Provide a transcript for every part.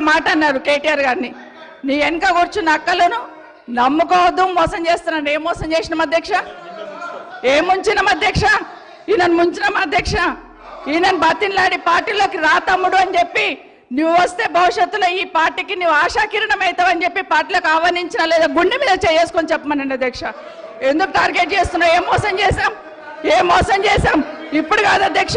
మాట అన్నారు కేటీఆర్ గారిని. నీ వెనక కూర్చున్న అక్కలను నమ్ముకోవద్దు మోసం చేస్తున్నాడు. ఏం మోసం చేసినాం అధ్యక్ష? ఏం ముంచినాం అధ్యక్ష? ఈయనను ముంచినాం అధ్యక్ష. ఈయనను బతిన్లాడి పార్టీలోకి రా తమ్ముడు అని చెప్పి నువ్వు వస్తే భవిష్యత్తులో ఈ పార్టీకి నువ్వు ఆశాకిరణం అవుతావు అని చెప్పి పార్టీలకు ఆహ్వానించిన లేదా గుండె మీద చేసుకొని చెప్పమనండి అధ్యక్ష. ఎందుకు టార్గెట్ చేస్తున్నావు? ఏం మోసం చేశాం? ఏం మోసం చేశాం? ఇప్పుడు కాదు అధ్యక్ష.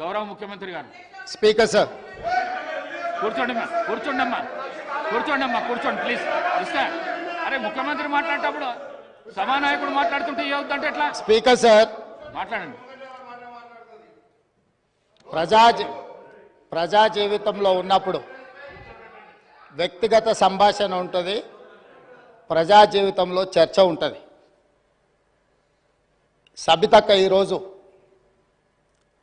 గౌరవ ముఖ్యమంత్రి గారు. Speaker sir. కూర్చోండి అమ్మా కూర్చోండి అమ్మా కూర్చోండి అమ్మా కూర్చోండి ప్లీజ్. ఇస్తా. అరే ముఖ్యమంత్రి మాట్లాడేటప్పుడు సభానాయకుడు మాట్లాడుతుంటే ఏవద్దంటే ఎట్లా? Speaker sir. మాట్లాడండి. ప్రజా ప్రజా జీవితంలో ఉన్నప్పుడు వ్యక్తిగత సంభాషణ ఉంటుంది ప్రజా జీవితంలో చర్చ ఉంటుంది. సబితక్క ఈరోజు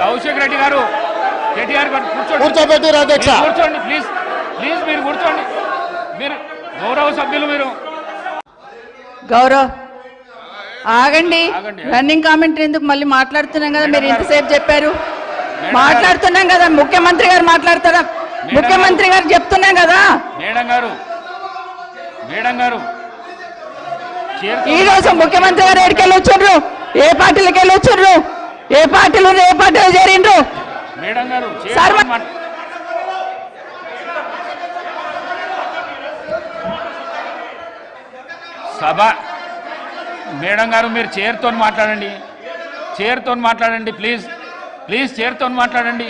కౌశిక్ రెడ్డి గారు కేటీఆర్ గారు కూర్చోండి. కూర్చోబెట్టిరు అధ్యక్ష. కూర్చోండి ప్లీజ్ ప్లీజ్ మీరు కూర్చోండి. మీరు గౌరవ సభ్యులు మీరు. గౌరవ్ ఆగండి. రన్నింగ్ కామెంటరీ ఎందుకు మళ్ళీ మాట్లాడుతున్నాం కదా? మీరు. ఇంతసేపు చెప్పారు. మాట్లాడుతున్నాం కదా? ముఖ్యమంత్రి గారు మాట్లాడతారా? ముఖ్యమంత్రి గారు చెప్తున్నాం కదా? మేడం గారు. మేడం గారు. ఈ రోజు ముఖ్యమంత్రి గారు ఎక్కడికి వచ్చిండ్రు ఏ పార్టీలకు వెళ్ళి వచ్చిండ్రు ఏ పార్టీలు ఏ పార్టీలో చేరిండ్రు? సభ. మేడం గారు మీరు చైర్తో మాట్లాడండి. చైర్తో మాట్లాడండి ప్లీజ్. ప్లీజ్ చైర్తో మాట్లాడండి.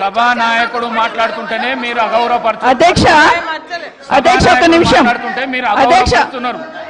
సభా నాయకుడు మాట్లాడుతుంటేనే మీరు అగౌరవపరచు అధ్యక్ష అధ్యక్ష ఒక్క నిమిషం. మాట్లాడుతుంటే మీరు అధ్యక్ష అగౌరవపరుస్తున్నారు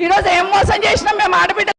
ఈరోజు ఏం మోసం చేసినాం మేము ఆడబిడ్డ